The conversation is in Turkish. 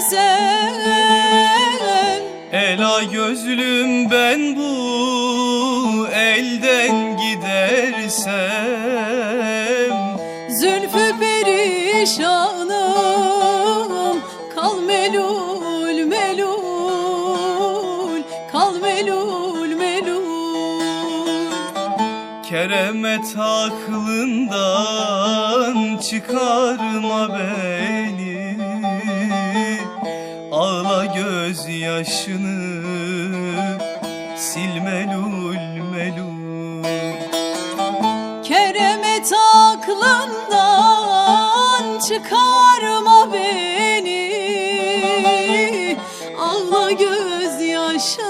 güzel Ela gözlüm ben bu elden gidersem. Zülfü perişanım kal melul melul Kal melul melul. Keremet aklından çıkarma beni. gözyaşını sil melul melul. Keremet aklından çıkarma beni. Allah göz gözyaşını.